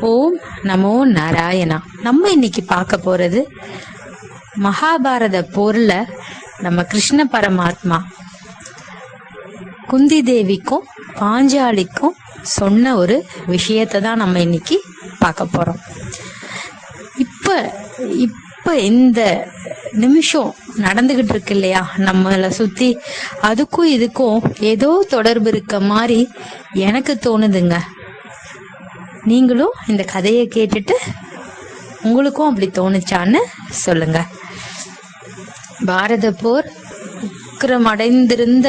ஓம் நமோ நாராயணா. நம்ம இன்னைக்கு பார்க்க போறது மகாபாரத போர்ல நம்ம கிருஷ்ண பரமாத்மா குந்தி தேவிக்கும் பாஞ்சாலிக்கும் சொன்ன ஒரு விஷயத்தை தான் நம்ம இன்னைக்கு பார்க்க போறோம். இப்ப இப்ப இந்த நிமிஷம் நடந்துகிட்டு இருக்கு இல்லையா? நம்மளை சுத்தி அதுக்கும் இதுக்கும் ஏதோ தொடர்பு இருக்க மாதிரி எனக்கு தோணுதுங்க. நீங்களும் இந்த கதையை கேட்டுட்டு உங்களுக்கும் அப்படி தோணுச்சான்னு சொல்லுங்க. பாரத போர் உக்கிரமடைந்திருந்த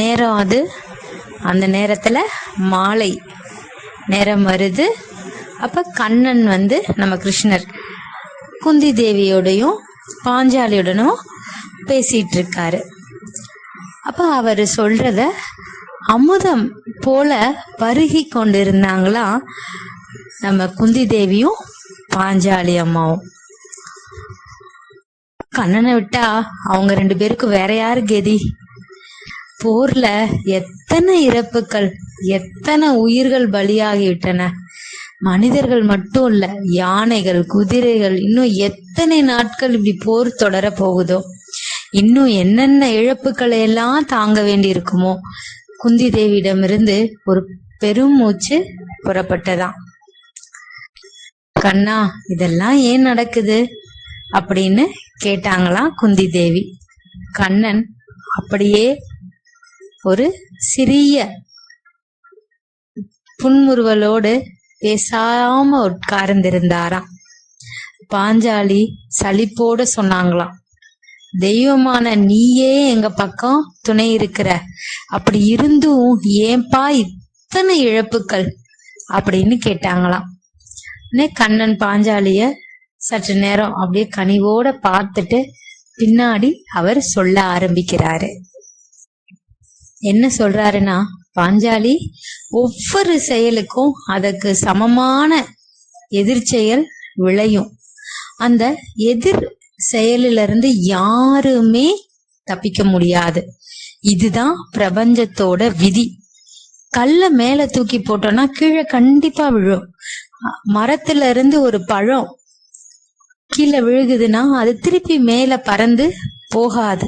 நேரம் அது. அந்த நேரத்துல மாலை நேரம் வருது. அப்ப கண்ணன் வந்து நம்ம கிருஷ்ணர் குந்தி தேவியோடையும் பாஞ்சாலியுடனும் பேசிட்டு இருக்காரு. அப்ப அவர் சொல்றத அமுதம் போல பருகி கொண்டிருந்தாங்களா? நம்ம குந்தி தேவியும் பாஞ்சாலி அம்மாவும். கண்ணனை விட்டா அவங்க ரெண்டு பேருக்கு வேற யாரு கதி? போர்ல எத்தனை இறப்புகள் எத்தனை உயிர்கள் பலியாகிவிட்டன? மனிதர்கள் மட்டும் இல்ல யானைகள் குதிரைகள் இன்னும் எத்தனை நாட்கள் இப்படி போர் தொடர போகுதோ? இன்னும் என்னென்ன இழப்புகளை எல்லாம் தாங்க வேண்டி இருக்குமோ குந்தி தேவியிடமிருந்து ஒரு பெரும் மூச்சு புறப்பட்டதாம் கண்ணா இதெல்லாம் ஏன் நடக்குது? அப்படின்னு கேட்டாங்களாம் குந்தி தேவி கண்ணன் அப்படியே ஒரு சிறிய புன்முறுவலோடு பேசாம உட்கார்ந்திருந்தாராம் பாஞ்சாலி சலிப்போட சொன்னாங்களாம். தெய்வமான நீயே எங்க பக்கம் துணை இருக்கிற. அப்படி இருந்தும் ஏன்பா இத்தனை இழப்புகள் அப்படின்னு கேட்டாங்களாம். கண்ணன் பாஞ்சாலிய சற்று நேரம் அப்படியே கனிவோட பார்த்துட்டு பின்னாடி அவர் சொல்ல ஆரம்பிக்கிறாரு. என்ன சொல்றாருன்னா பாஞ்சாலி ஒவ்வொரு செயலுக்கும் அதற்கு சமமான எதிர்ச்செயல் விளையும். அந்த எதிர் செயலிலிருந்து யாருமே தப்பிக்க முடியாது. இதுதான் பிரபஞ்சத்தோட விதி. கல்ல மேல தூக்கி போட்டோம்னா கீழே கண்டிப்பா விழும். மரத்துல இருந்து ஒரு பழம் கீழே விழுகுதுன்னா அது திருப்பி மேல பறந்து போகாது.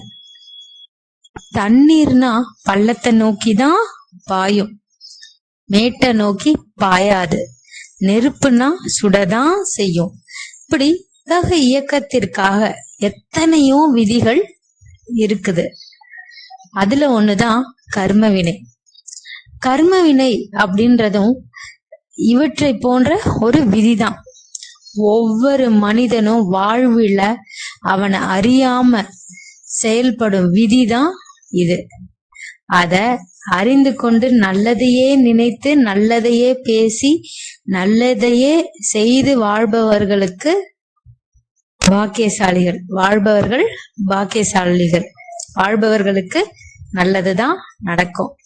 தண்ணீர்னா பள்ளத்தை நோக்கி தான் பாயும். மேட்டை நோக்கி பாயாது. நெருப்புனா சுடதான் செய்யும். இப்படி உலக இயக்கத்திற்காக எத்தனையோ விதிகள் இருக்குது. அதுல ஒண்ணுதான் கர்ம வினை கர்ம வினை அப்படின்றதும் இவற்றை போன்ற ஒரு விதிதான். ஒவ்வொரு மனிதனும் வாழ்வில அவனை அறியாம செயல்படும் விதிதான் இது. அத அறிந்து கொண்டு நல்லதையே நினைத்து நல்லதையே பேசி நல்லதையே செய்து வாழ்பவர்களுக்கு பாக்கியசாலிகள். வாழ்பவர்கள் பாக்கியசாலிகள். வாழ்பவர்களுக்கு நல்லதுதான் நடக்கும்.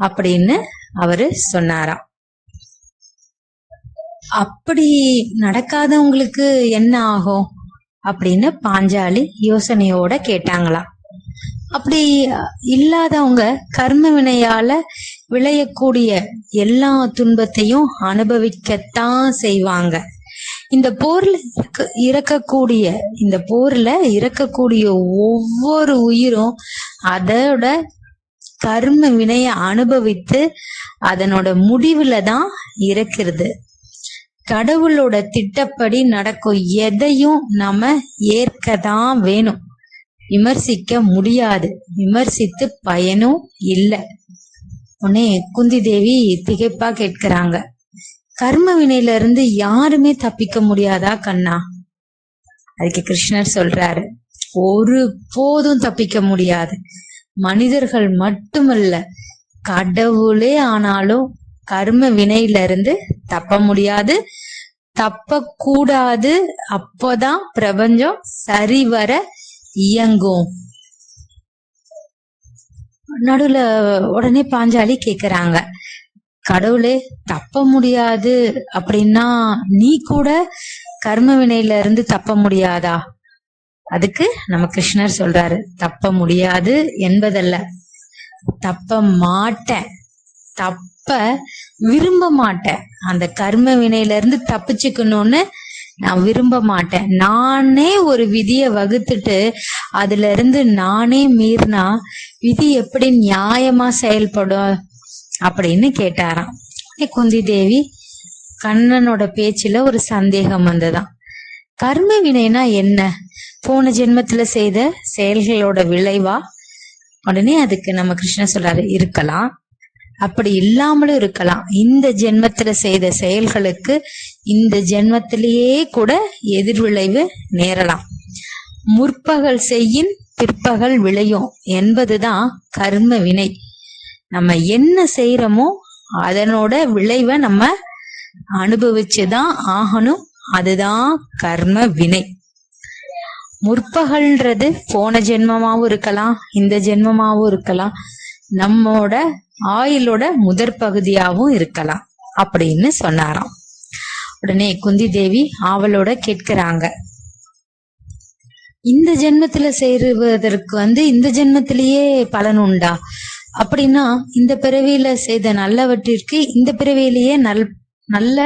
அப்படின்னு அவரு சொன்னாராம். அப்படி நடக்காதவங்களுக்கு என்ன ஆகும்? அப்படின்னு பாஞ்சாலி யோசனையோட கேட்டாங்களாம். அப்படி இல்லாதவங்க கர்ம வினையால விளையக்கூடிய எல்லா துன்பத்தையும் அனுபவிக்கத்தான் செய்வாங்க. இந்த போர்ல இறக்கக்கூடிய இந்த போர்ல இறக்கக்கூடிய ஒவ்வொரு உயிரும் அதோட கர்ம வினைய அனுபவித்து அதனோட முடிவுல தான் இறக்கிறது. கடவுளோட திட்டப்படி நடக்கும் எதையும் நம்ம ஏற்கதான் வேணும். விமர்சிக்க முடியாது. விமர்சித்து பயனும் இல்லை. உடனே குந்தி தேவி திகைப்பா கேட்கிறாங்க. கர்ம வினையில இருந்து யாருமே தப்பிக்க முடியாதா கண்ணா? அதுக்கு கிருஷ்ணர் சொல்றாரு ஒரு போதும் தப்பிக்க முடியாது. மனிதர்கள் மட்டுமல்ல கடவுளே ஆனாலும் கர்ம வினையில இருந்து தப்ப முடியாது. தப்ப கூடாது அப்போதான் பிரபஞ்சம் சரிவர இயங்கும். நடுவுல உடனே பாஞ்சாலி கேக்குறாங்க கடவுளே தப்ப முடியாது அப்படின்னா நீ கூட கர்ம வினையில இருந்து தப்ப முடியாதா? அதுக்கு நம்ம கிருஷ்ணர் சொல்றாரு தப்ப முடியாது என்பதல்ல. தப்ப மாட்டேன். தப்ப விரும்ப மாட்டேன். அந்த கர்ம வினையில இருந்து தப்பிச்சுக்கணும்னு நான் விரும்ப மாட்டேன். நானே ஒரு விதியை வகுத்துட்டு அதுல இருந்து நானே மீறினா விதி எப்படி நியாயமா செயல்படும்? அப்படின்னு கேட்டாராம். குந்தி தேவி கண்ணனோட பேச்சுல ஒரு சந்தேகம் வந்ததாம். கர்ம வினைனா என்ன? போன ஜென்மத்துல செய்த செயல்களோட விளைவா? உடனே அதுக்கு நம்ம கிருஷ்ண சொல்றாரு இருக்கலாம். அப்படி இல்லாமலும் இருக்கலாம். இந்த ஜென்மத்துல செய்த செயல்களுக்கு இந்த ஜென்மத்திலேயே கூட எதிர்விளைவு நேரலாம். முற்பகல் செய்யின் பிற்பகல் விளையும் என்பதுதான் கர்ம வினை. நம்ம என்ன செய்யறோமோ அதனோட விளைவை நம்ம அனுபவிச்சுதான் ஆகணும். அதுதான் கர்ம வினை. முற்பகல்ன்றது போன ஜென்மமாவும் இருக்கலாம் இந்த ஜென்மமாவும் இருக்கலாம். நம்மோட ஆயுளோட முதற் பகுதியாவும் இருக்கலாம் அப்படின்னு சொன்னாராம். உடனே குந்தி தேவி ஆவலோட கேட்கிறாங்க. இந்த ஜென்மத்துல சேருவதற்கு வந்து இந்த ஜென்மத்திலேயே பலன் உண்டா? அப்படின்னா இந்த பிறவியில செய்த நல்லவற்றிற்கு இந்த பிறவியிலேயே நல் நல்ல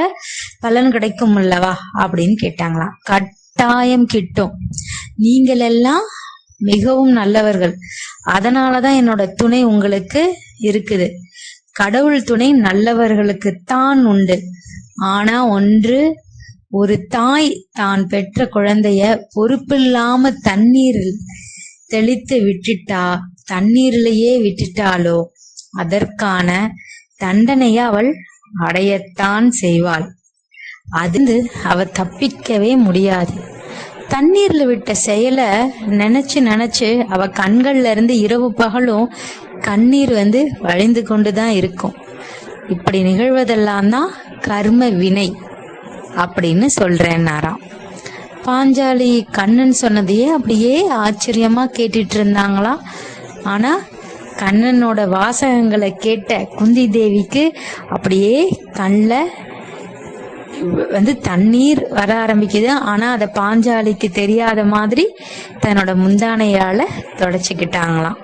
பலன் கிடைக்கும் அல்லவா? அப்படின்னு கேட்டாங்களாம். கட்டாயம் கிட்டும். நீங்கள் எல்லாம் மிகவும் நல்லவர்கள். அதனாலதான் என்னோட துணை உங்களுக்கு இருக்குது. கடவுள் துணை நல்லவர்களுக்கு தான் உண்டு. ஆனா ஒன்று ஒரு தாய் தான் பெற்ற குழந்தைய பொறுப்பில்லாம தண்ணீரில் தெளித்து விட்டுட்டா தண்ணீரிலேயே விட்டுட்டாலோ? அதற்கான தண்டனையை அவள் அடையத்தான் செய்வாள். அது அவ தப்பிக்கவே முடியாது. தண்ணீர்ல விட்ட செயலை நினைச்சு நினைச்சு அவ கண்கள்ல இருந்து இரவு பகலும் கண்ணீர் வந்து வழிந்து கொண்டுதான் இருக்கும். இப்படி நிகழ்வதெல்லாம் தான் கர்ம வினை அப்படின்னு சொல்றேன்னாராம் பாஞ்சாலி கண்ணன் சொன்னதையே அப்படியே ஆச்சரியமா கேட்டுட்டு இருந்தாங்களாம் ஆனா கண்ணனோட வாசகங்களை கேட்ட குந்தி தேவிக்கு அப்படியே கண்ணில் வந்து தண்ணீர் வர ஆரம்பிக்குது. ஆனா அதை பாஞ்சாலிக்கு தெரியாத மாதிரி தன்னோட முந்தானையால தொடச்சிக்கிட்டாங்களாம்.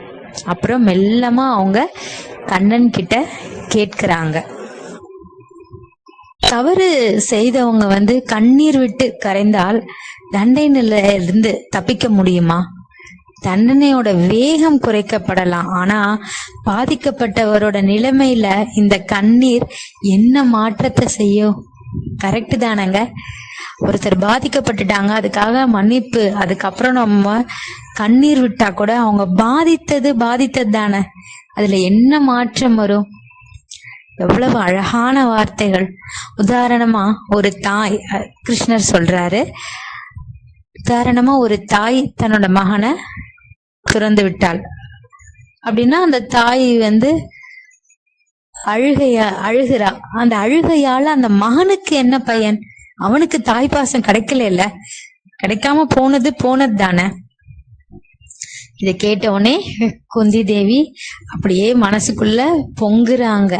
அப்புறம் மெல்லமா அவங்க கண்ணன் கிட்ட கேட்கிறாங்க. தவறு செய்தவங்க வந்து கண்ணீர் விட்டு கரைந்தால் தண்டனையில இருந்து தப்பிக்க முடியுமா? தண்டனையோட வேகம் குறைக்கப்படலாம். ஆனா பாதிக்கப்பட்டவரோட நிலைமையில இந்த கண்ணீர் என்ன மாற்றத்தை செய்யும் கரெக்ட் தானங்க. ஒருத்தர் பாதிக்கப்பட்டுட்டாங்க அதுக்காக மன்னிப்பு. அதுக்கப்புறம் நம்ம கண்ணீர் விட்டா கூட அவங்க பாதித்தது பாதித்தது தானே. அதுல என்ன மாற்றம் வரும்? எவ்வளவு அழகான வார்த்தைகள். உதாரணமா ஒரு தாய் கிருஷ்ணர் சொல்றாரு. உதாரணமா ஒரு தாய் தன்னோட மகனை துறந்து விட்டாள். அப்படின்னா அந்த தாய் வந்து அழுகைய அழுகிறா. அந்த அழுகையால அந்த மகனுக்கு என்ன பையன்? அவனுக்கு தாய் பாசம் கிடைக்கல இல்ல. கிடைக்காம போனது போனது தானே இதை கேட்ட உடனே குந்தி தேவி அப்படியே மனசுக்குள்ள பொங்குறாங்க.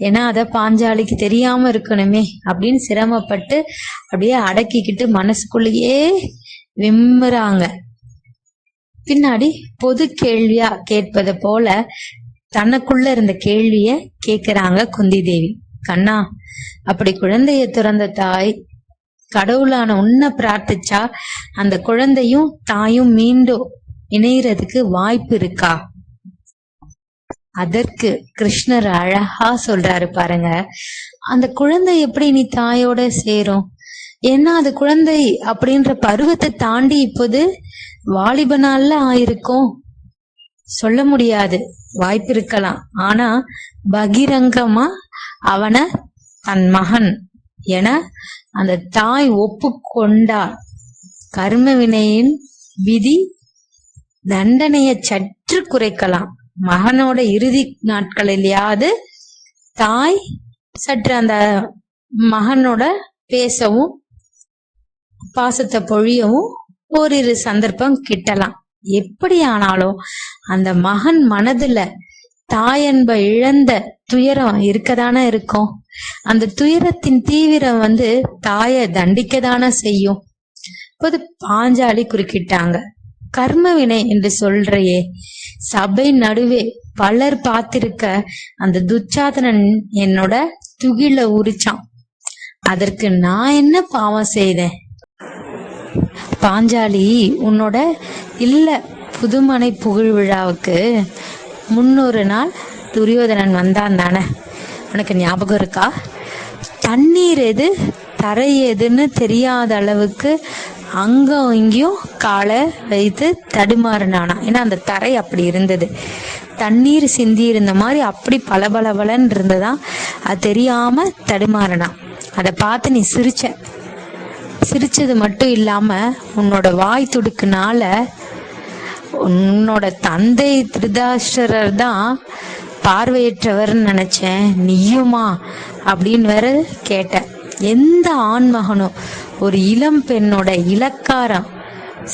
ஏன்னா அத பாஞ்சாலிக்கு தெரியாம இருக்கணுமே அப்படின்னு சிரமப்பட்டு அப்படியே அடக்கிக்கிட்டு மனசுக்குள்ளேயே விம்முறாங்க. பின்னாடி பொது கேள்வியா கேட்பது போல தனக்குள்ள இருந்த கேள்விய கேக்குறாங்க குந்தி தேவி. கண்ணா அப்படி குழந்தைய துறந்த தாய் கடவுளான உன்னை பிரார்த்திச்சா அந்த குழந்தையும் தாயும் மீண்டும் இணையறதுக்கு வாய்ப்பு இருக்கா? அதற்கு கிருஷ்ணர் அழகா சொல்றாரு பாருங்க. அந்த குழந்தை எப்படி நீ தாயோட சேரும்? ஏன்னா அது குழந்தை அப்படின்ற பருவத்தை தாண்டி இப்போது வாலிபனால ஆயிருக்கும். சொல்ல முடியாது. வாய்ப்பு இருக்கலாம். ஆனா பகிரங்கமா அவனை தன் மகன் என அந்த தாய் ஒப்புக்கொண்டாள். கர்ம வினையின் விதி தண்டனையை சற்று குறைக்கலாம். மகனோட இறுதி நாட்களிலேயாவது தாய் சற்று அந்த மகனோட பேசவும் பாசத்தை பொழியவும் ஓரிரு சந்தர்ப்பம் கிட்டலாம். எப்படி ஆனாலும் அந்த மகன் மனதுல தாயன்ப இழந்த துயரம் இருக்கதான இருக்கும். அந்த துயரத்தின் தீவிரம் வந்து தாயை தண்டிக்கதான செய்யும். இப்போது பாஞ்சாலி குறுக்கிட்டாங்க. கர்ம வினை என்று சொல்றையே சபை நடுவே பலர் பார்த்திருக்க அந்த துச்சாதனன் என்னோட துகில உரிச்சான். அதற்கு நான் என்ன பாவம் செய்தேன்? பாஞ்சாலி உன்னோட இல்ல புதுமனை புகழ் விழாவுக்கு முன்னொரு நாள் துரியோதனன் வந்தான் தானே? உனக்கு ஞாபகம் இருக்கா? தண்ணீர் எது தரை எதுன்னு தெரியாத அளவுக்கு அங்கும் இங்கேயும் காலை வைத்து தடுமாறினானா. ஏன்னா அந்த தரை அப்படி இருந்தது. தண்ணீர் சிந்தி இருந்த மாதிரி அப்படி பளபளபளன்னு இருந்ததா? அது தெரியாம தடுமாறினான். அதை பார்த்து நீ சிரிச்ச. சிரிச்சது மட்டும் இல்லாம உன்னோட வாய் துடுக்குனால உன்னோட தந்தை திருதாஷ்டரர் தான் பார்வையற்றவர்னு நினைச்சேன். நீயுமா? அப்படின்னு வேற கேட்ட எந்த ஆண்மகனும் ஒரு இளம் பெண்ணோட இலக்காரம்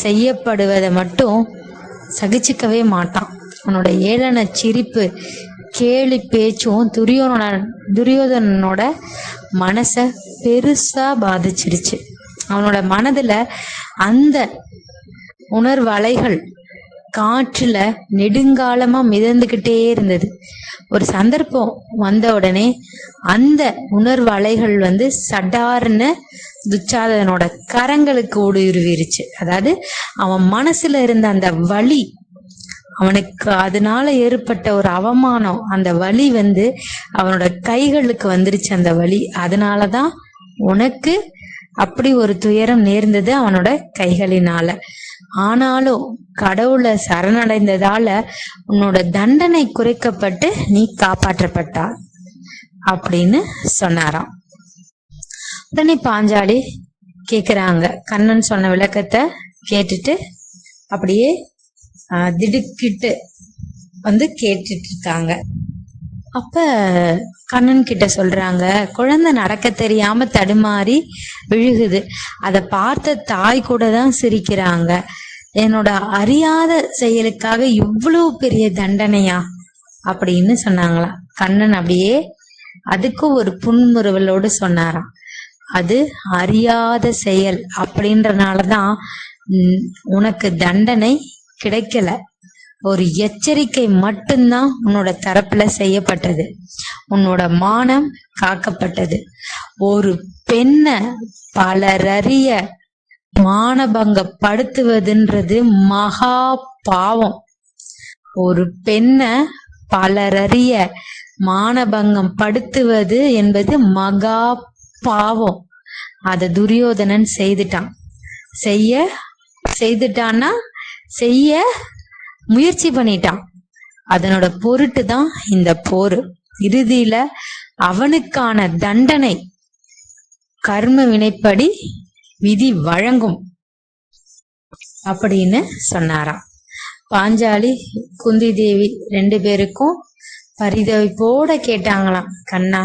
செய்யப்படுவதை மட்டும் சகிச்சுக்கவே மாட்டான். உன்னோட ஏளன சிரிப்பு கேலி பேச்சும் துரியோனோட துரியோதனனோட மனசை பெருசா பாதிச்சிருச்சு அவனோட மனதுல அந்த உணர்வலைகள் காற்றுல நெடுங்காலமா மிதந்துகிட்டே இருந்தது. ஒரு சந்தர்ப்பம் வந்த உடனே அந்த உணர்வு அலைகள் வந்து சடார்னு துச்சாதனோட கரங்களுக்கு ஊடுருவிருச்சு அதாவது அவன் மனசுல இருந்த அந்த வலி அவனுக்கு அதனால ஏற்பட்ட ஒரு அவமானம் அந்த வலி வந்து அவனோட கைகளுக்கு வந்துருச்சு அந்த வலி. அதனாலதான் உனக்கு அப்படி ஒரு துயரம் நேர்ந்தது அவனோட கைகளினால. ஆனாலும் கடவுளை சரணடைந்ததால உன்னோட தண்டனை குறைக்கப்பட்டு நீ காப்பாற்றப்பட்டா அப்படின்னு சொன்னாராம். உடனே பாஞ்சாலி கேக்குறாங்க. கண்ணன் சொன்ன விளக்கத்தை கேட்டுட்டு அப்படியே ஆஹ், திடுக்கிட்டு வந்து கேட்டுட்டு இருக்காங்க. அப்ப கண்ணன் கிட்ட சொல்றாங்க குழந்தை நடக்க தெரியாம தடுமாறி விழுகுது. அதை பார்த்த தாய் கூட தான் சிரிக்கிறாங்க. என்னோட அறியாத செயலுக்காக இவ்வளவு பெரிய தண்டனையா? அப்படின்னு சொன்னாங்களாம் கண்ணன் அப்படியே அதுக்கு ஒரு புன்முறுவலோடு சொன்னாராம். அது அறியாத செயல் அப்படின்றனாலதான் உனக்கு தண்டனை கிடைக்கல. ஒரு எச்சரிக்கை மட்டும்தான் உன்னோட தரப்புல செய்யப்பட்டது. உன்னோட மானம் காக்கப்பட்டது. ஒரு பெண்ணை பலரறிய மானபங்கப்படுத்துவதுன்றது மகா பாவம். ஒரு பெண்ணை பலரறிய மானபங்கம் படுத்துவது என்பது மகா பாவம். அத துரியோதனன் செய்துட்டான். செய்ய செய்துட்டான்னா செய்ய முயற்சி பண்ணிட்டான். அதனோட பொருட்டு தான் இந்த போர். இறுதியில அவனுக்கான தண்டனை கர்ம வினைப்படி விதி வழங்கும் அப்படின்னு சொன்னாராம். பாஞ்சாலி குந்தி தேவி ரெண்டு பேருக்கும் பரிதவிப்போட கேட்டாங்களாம். கண்ணா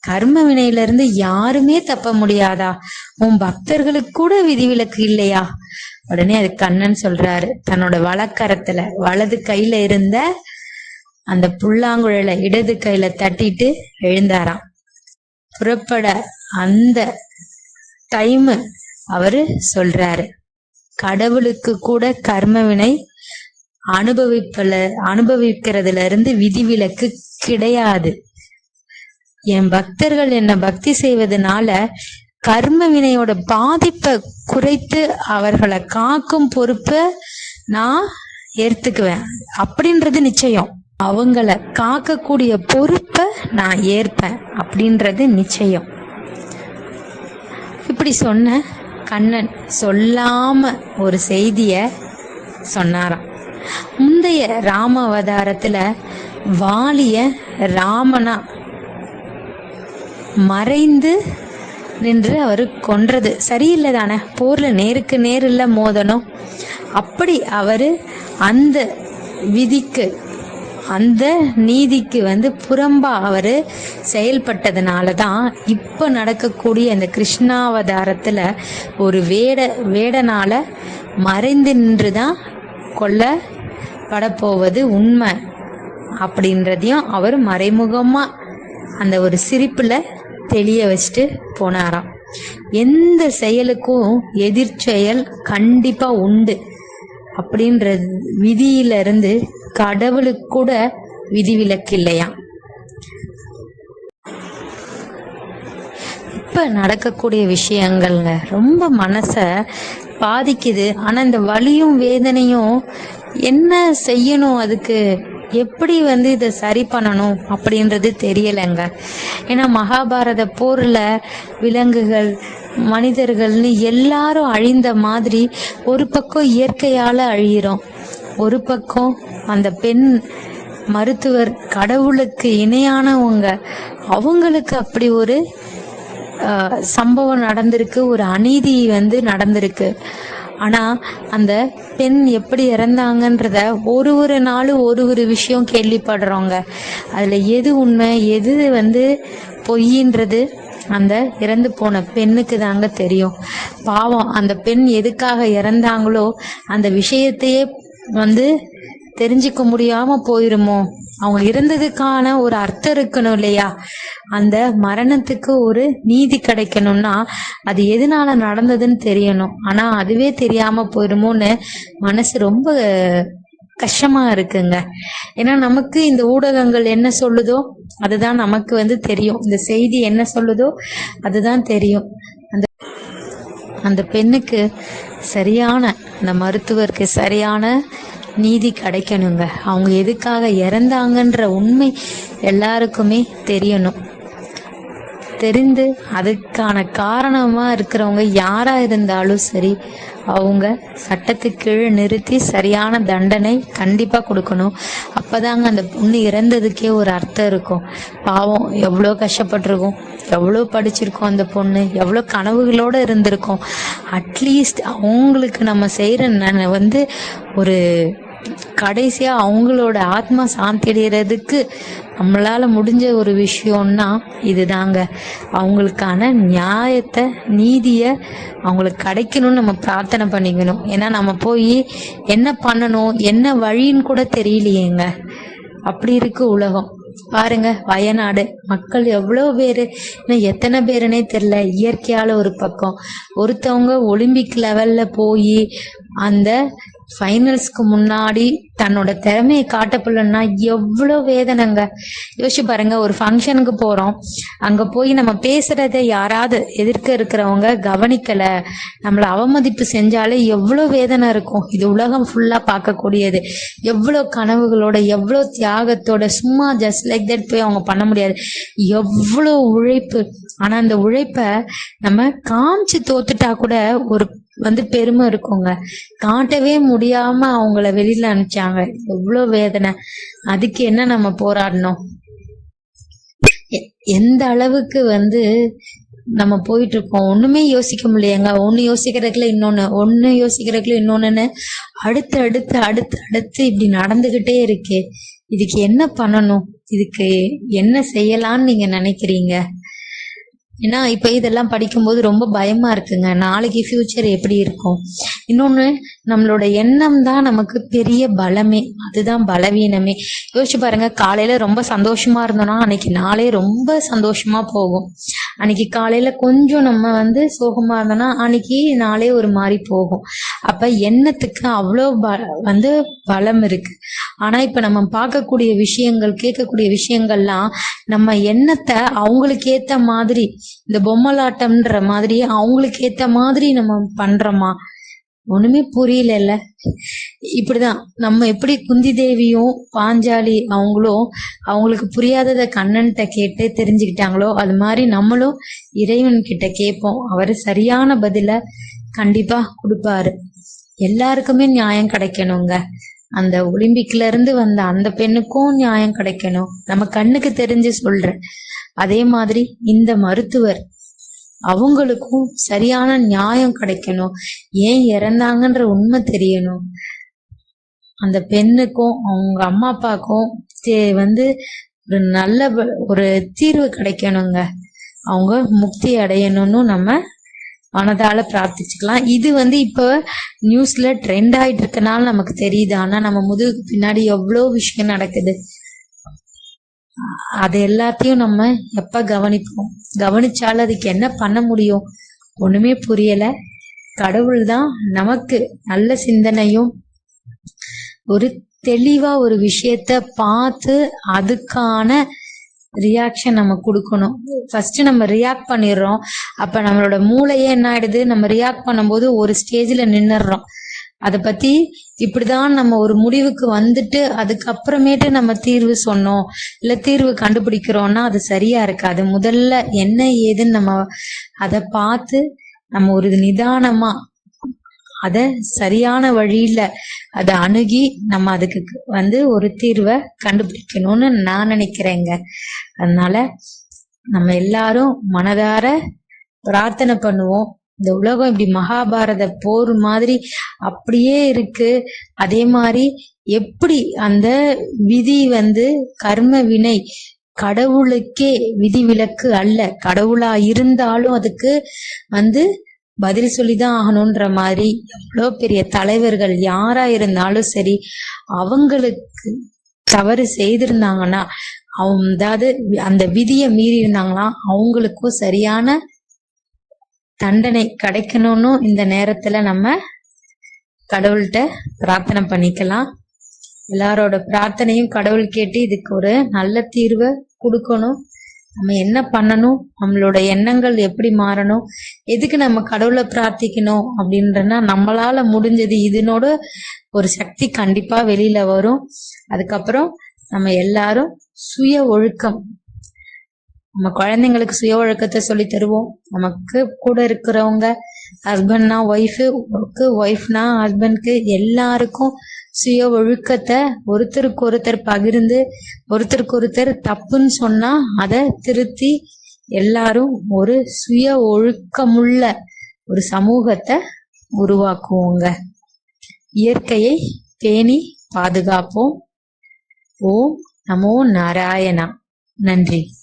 கர்ம வினையில இருந்து யாருமே தப்ப முடியாதா? உன் பக்தர்களுக்கு கூட விதிவிலக்கு இல்லையா? உடனே அது கண்ணன் சொல்றாரு தன்னோட வழக்கரத்துல வலது கையில இருந்த அந்த புல்லாங்குழலை இடது கையில தட்டிட்டு எழுந்தாராம். புறப்பட அந்த டைம் அவரு சொல்றாரு. கடவுளுக்கு கூட கர்மவினை அனுபவிப்பல அனுபவிக்கிறதுல இருந்து விதிவிலக்கு கிடையாது. என் பக்தர்கள் என்ன பக்தி செய்வதனால கர்ம வினையோட பாதிப்பை குறைத்து அவர்களை காக்கும் பொறுப்பை நான் ஏத்துக்குவேன். அப்படின்றது நிச்சயம். அவங்கள காக்கக்கூடிய பொறுப்பை நான் ஏற்பேன். அப்படின்றது நிச்சயம். இப்படி சொன்ன கண்ணன் சொல்லாம ஒரு செய்திய சொன்னாராம். முந்தைய ராம அவதாரத்துல வாலிய ராமனா மறைந்து நின்று அவர் கொன்றது. சரியில்லை தானே? போர்ல நேருக்கு நேரில் மோதணும் அப்படி அவரு அந்த விதிக்கு அந்த நீதிக்கு வந்து புறம்பா அவரு செயல்பட்டதுனால தான் இப்போ நடக்கக்கூடிய இந்த கிருஷ்ணாவதாரத்துல ஒரு வேட வேடனால மறைந்து நின்று தான் கொல்லப்படப்போவது உண்மை. அப்படின்றதையும் அவர் மறைமுகமா அந்த ஒரு சிரிப்புல தெளிய வச்சுட்டு போனாராம். எந்த செயலுக்கும் எதிர்ச்செயல் கண்டிப்பா உண்டு. அப்படின்ற விதியில இருந்து கடவுளுக்கு கூட விதிவிலக்கு இல்லையா இப்ப நடக்கக்கூடிய விஷயங்கள்ங்க ரொம்ப மனச பாதிக்குது. ஆனா இந்த வலியும் வேதனையும் என்ன செய்யணும் அதுக்கு எப்படி வந்து இதை சரி பண்ணணும் அப்படின்றது தெரியலைங்க. ஏன்னா மகாபாரத போர்ல விலங்குகள் மனிதர்கள்னு எல்லாரும் அழிந்த மாதிரி ஒரு பக்கம் இயற்கையால அழியிறோம். ஒரு பக்கம் அந்த பெண் மருத்துவர் கடவுளுக்கு இணையானவங்க அவங்களுக்கு அப்படி ஒரு சம்பவம் நடந்திருக்கு ஒரு அநீதி வந்து நடந்திருக்கு. ஆனா அந்த பெண் எப்படி இறந்தாங்கன்றத ஒரு ஒரு நாளும் ஒரு ஒரு விஷயம் கேள்விப்படுறோங்க அதுல எது உண்மை எது வந்து பொய்ன்றது அந்த இறந்து போன பெண்ணுக்கு தாங்க தெரியும். பாவம் அந்த பெண் எதுக்காக இறந்தாங்களோ அந்த விஷயத்தையே வந்து தெரிஞ்சுக்க முடியாம போயிருமோ? அவங்க இருந்ததுக்கான ஒரு அர்த்தம் இருக்கணும் இல்லையா? அந்த மரணத்துக்கு ஒரு நீதி கிடைக்கணும்னா அது எதனால நடந்ததுன்னு தெரியணும். ஆனா அதுவே தெரியாம போயிருமோன்னு மனசு ரொம்ப கஷ்டமா இருக்குங்க. ஏன்னா நமக்கு இந்த ஊடகங்கள் என்ன சொல்லுதோ அதுதான் நமக்கு வந்து தெரியும். இந்த செய்தி என்ன சொல்லுதோ அதுதான் தெரியும். அந்த அந்த பெண்ணுக்கு சரியான அந்த மருத்துவருக்கு சரியான நீதி கிடைக்கணுங்க. அவங்க எதுக்காக இறந்தாங்கன்ற உண்மை எல்லாருக்குமே தெரியணும். தெரிந்து அதுக்கான காரணமா இருக்கிறவங்க யாரா இருந்தாலும் சரி அவங்க சட்டத்துக்கு கீழே நிறுத்தி சரியான தண்டனை கண்டிப்பா கொடுக்கணும். அப்பதாங்க அந்த பொண்ணு இறந்ததுக்கே ஒரு அர்த்தம் இருக்கும். பாவம் எவ்வளோ கஷ்டப்பட்டிருக்கும் எவ்வளோ படிச்சிருக்கோம் அந்த பொண்ணு எவ்வளோ கனவுகளோட இருந்திருக்கோம். அட்லீஸ்ட் அவங்களுக்கு நம்ம செய்யற ந- வந்து ஒரு கடைசியா அவங்களோட ஆத்மா சாந்தி அடைகிறதுக்கு நம்மளால முடிஞ்ச ஒரு விஷயம்னா இதுதாங்க. அவங்களுக்கான நியாயத்தை நீதிய அவங்களுக்கு கிடைக்கணும்னு நம்ம பிரார்த்தனை பண்ணிக்கணும். ஏன்னா நம்ம போய் என்ன பண்ணணும் என்ன வழின்னு கூட தெரியலையேங்க. அப்படி இருக்கு உலகம். பாருங்க வயநாடு. மக்கள் எவ்வளோ பேரு? இன்னும் எத்தனை பேருனே தெரியல. இயற்கையால ஒரு பக்கம். ஒருத்தவங்க ஒலிம்பிக் லெவல்ல போய் அந்த ஃபைனல்ஸ்க்கு முன்னாடி தன்னோட திறமையை காட்டப்படலன்னா எவ்வளோ வேதனைங்க. யோசிச்சு பாருங்க ஒரு ஃபங்க்ஷனுக்கு போகிறோம் அங்கே போய் நம்ம பேசுறத யாராவது எதிர்க்க இருக்கிறவங்க கவனிக்கலை. நம்மளை அவமதிப்பு செஞ்சாலே எவ்வளோ வேதனை இருக்கும். இது உலகம் ஃபுல்லாக பார்க்கக்கூடியது. எவ்வளோ கனவுகளோட எவ்வளோ தியாகத்தோட சும்மா ஜஸ்ட் லைக் தட் போய் அவங்க பண்ண முடியாது. எவ்வளோ உழைப்பு. ஆனால் அந்த உழைப்பை நம்ம காமிச்சு தோத்துட்டா கூட ஒரு வந்து பெருமை இருக்குங்க. காட்டவே முடியாம அவங்கள வெளியில அனுப்பிச்சாங்க. எவ்வளோ வேதனை. அதுக்கு என்ன நம்ம போராடணும்? எ- எந்த அளவுக்கு வந்து நம்ம போயிட்டு இருக்கோம் ஒண்ணுமே யோசிக்க முடியலங்க ஒண்ணு யோசிக்கிறதுக்குள்ள இன்னொன்னு ஒண்ணு யோசிக்கிறதுக்குள்ள இன்னொன்னுன்னு அடுத்து அடுத்து அடுத்து அடுத்து இப்படி நடந்துகிட்டே இருக்கே. இதுக்கு என்ன பண்ணணும்? இதுக்கு என்ன செய்யலாம்னு நீங்க நினைக்கிறீங்க? ஏன்னா இப்ப இதெல்லாம் படிக்கும்போது ரொம்ப பயமா இருக்குங்க. நாளைக்கு ஃபியூச்சர் எப்படி இருக்கும்? இன்னொன்னு நம்மளோட எண்ணம் தான் நமக்கு பெரிய பலமே. அதுதான் பலவீனமே. யோசிச்சு பாருங்க காலையில ரொம்ப சந்தோஷமா இருந்தோம்னா அன்னைக்கு நாளே ரொம்ப சந்தோஷமா போகும். அன்னைக்கு காலையில கொஞ்சம் நம்ம வந்து சோகமா இருந்தோம்னா அன்னைக்கு நாளே ஒரு மாதிரி போகும். அப்ப எண்ணத்துக்கு அவ்வளோ ப வந்து பலம் இருக்கு. ஆனா இப்ப நம்ம பார்க்கக்கூடிய விஷயங்கள் கேட்கக்கூடிய விஷயங்கள்லாம் நம்ம எண்ணத்தை அவங்களுக்கு ஏத்த மாதிரி இந்த பொம்மலாட்டம்ன்ற மாதிரி அவங்களுக்கு ஏத்த மாதிரி நம்ம பண்றோமா? ஒண்ணுமே புரியலல்ல. இப்படிதான். நம்ம எப்படி குந்தி தேவியும் பாஞ்சாலி அவங்களும் அவங்களுக்கு புரியாததை கண்ணன்கிட்ட கேட்டு தெரிஞ்சுக்கிட்டாங்களோ அது மாதிரி நம்மளும் இறைவன் கிட்ட கேட்போம். அவர் சரியான பதில கண்டிப்பா கொடுப்பாரு. எல்லாருக்குமே நியாயம் கிடைக்கணுங்க. அந்த ஒலிம்பிக்ல இருந்து வந்த அந்த பெண்ணுக்கும் நியாயம் கிடைக்கணும். நம்ம கண்ணுக்கு தெரிஞ்சு சொல்றேன். அதே மாதிரி இந்த மருத்துவர் அவங்களுக்கும் சரியான நியாயம் கிடைக்கணும். ஏன் இறந்தாங்கன்ற உண்மை தெரியணும். அந்த பெண்ணுக்கும் அவங்க அம்மா அப்பாவுக்கும் தே- வந்து ஒரு நல்ல ஒரு தீர்வு கிடைக்கணுங்க. அவங்க முக்தி அடையணும்னு நம்ம மனதால பிரார்த்திச்சுக்கலாம். இது வந்து இப்ப நியூஸ்ல ட்ரெண்ட் ஆயிட்டு இருக்கனால நமக்கு தெரியுது. ஆனா நம்ம முதுகுக்கு பின்னாடி எவ்வளோ விஷயம் நடக்குது. அது எல்லாத்தையும் நம்ம எப்ப கவனிப்போம்? கவனிச்சாலும் அதுக்கு என்ன பண்ண முடியும்? ஒண்ணுமே புரியல. கடவுள் தான் நமக்கு நல்ல சிந்தனையும் ஒரு தெளிவா ஒரு விஷயத்த பார்த்து அதுக்கான ரியாக்ஷன் நம்ம கொடுக்கணும். ஃபர்ஸ்ட் நம்ம ரியாக்ட் பண்ணிடுறோம். அப்ப நம்மளோட மூளையே என்ன ஆயிடுது? நம்ம ரியாக்ட் பண்ணும்போது ஒரு ஸ்டேஜ்ல நின்னுடுறோம். அதை பத்தி இப்படிதான் நம்ம ஒரு முடிவுக்கு வந்துட்டு அதுக்கப்புறமேட்டு நம்ம தீர்வு சொன்னோம். இல்ல தீர்வு கண்டுபிடிக்கிறோம்னா அது சரியா இருக்காது. முதல்ல என்ன ஏதுன்னு நம்ம அதை பார்த்து நம்ம ஒரு நிதானமா அத சரியான வழியில அதை அணுகி நம்ம அதுக்கு வந்து ஒரு தீர்வை கண்டுபிடிக்கணும்னு நான் நினைக்கிறேங்க. அதனால நம்ம எல்லாரும் மனதார பிரார்த்தனை பண்ணுவோம். இந்த உலகம் இப்படி மகாபாரத போர் மாதிரி அப்படியே இருக்கு. அதே மாதிரி எப்படி அந்த விதி வந்து கர்ம வினை கடவுளுக்கே விதிவிலக்கு அல்ல. கடவுளா இருந்தாலும் அதுக்கு வந்து பதில் சொல்லிதான் ஆகணுன்ற மாதிரி எவ்வளோ பெரிய தலைவர்கள் யாரா இருந்தாலும் சரி அவங்களுக்கு தவறு செய்திருந்தாங்கன்னா அவங்க அதாவது அந்த விதியை மீறி இருந்தாங்கன்னா அவங்களுக்கும் சரியான தண்டனை கிடைக்கணும்னு இந்த நேரத்துல நம்ம கடவுள்கிட்ட பிரார்த்தனை பண்ணிக்கலாம். எல்லாரோட பிரார்த்தனையும் கடவுள் கேட்டு இதுக்கு ஒரு நல்ல தீர்வை கொடுக்கணும். நம்ம என்ன பண்ணணும்? நம்மளோட எண்ணங்கள் எப்படி மாறணும்? எதுக்கு நம்ம கடவுளை பிரார்த்திக்கணும் அப்படின்றனா நம்மளால முடிஞ்சது இதனோட ஒரு சக்தி கண்டிப்பா வெளியில வரும். அதுக்கப்புறம் நம்ம எல்லாரும் சுய ஒழுக்கம் நம்ம குழந்தைங்களுக்கு சுய ஒழுக்கத்தை சொல்லி தருவோம். நமக்கு கூட இருக்கிறவங்க ஹஸ்பண்ட்னா ஒய்ஃபுக்கு ஒய்ஃப்னா ஹஸ்பண்ட்க்கு எல்லாருக்கும் சுய ஒழுக்கத்தை ஒருத்தருக்கு ஒருத்தர் பகிர்ந்து ஒருத்தருக்கு ஒருத்தர் தப்புன்னு சொன்னா அதை திருத்தி எல்லாரும் ஒரு சுய ஒழுக்கமுள்ள ஒரு சமூகத்தை உருவாக்குவோங்க. இயற்கையை பேணி பாதுகாப்போம். ஓம் நமோ நாராயணா. நன்றி.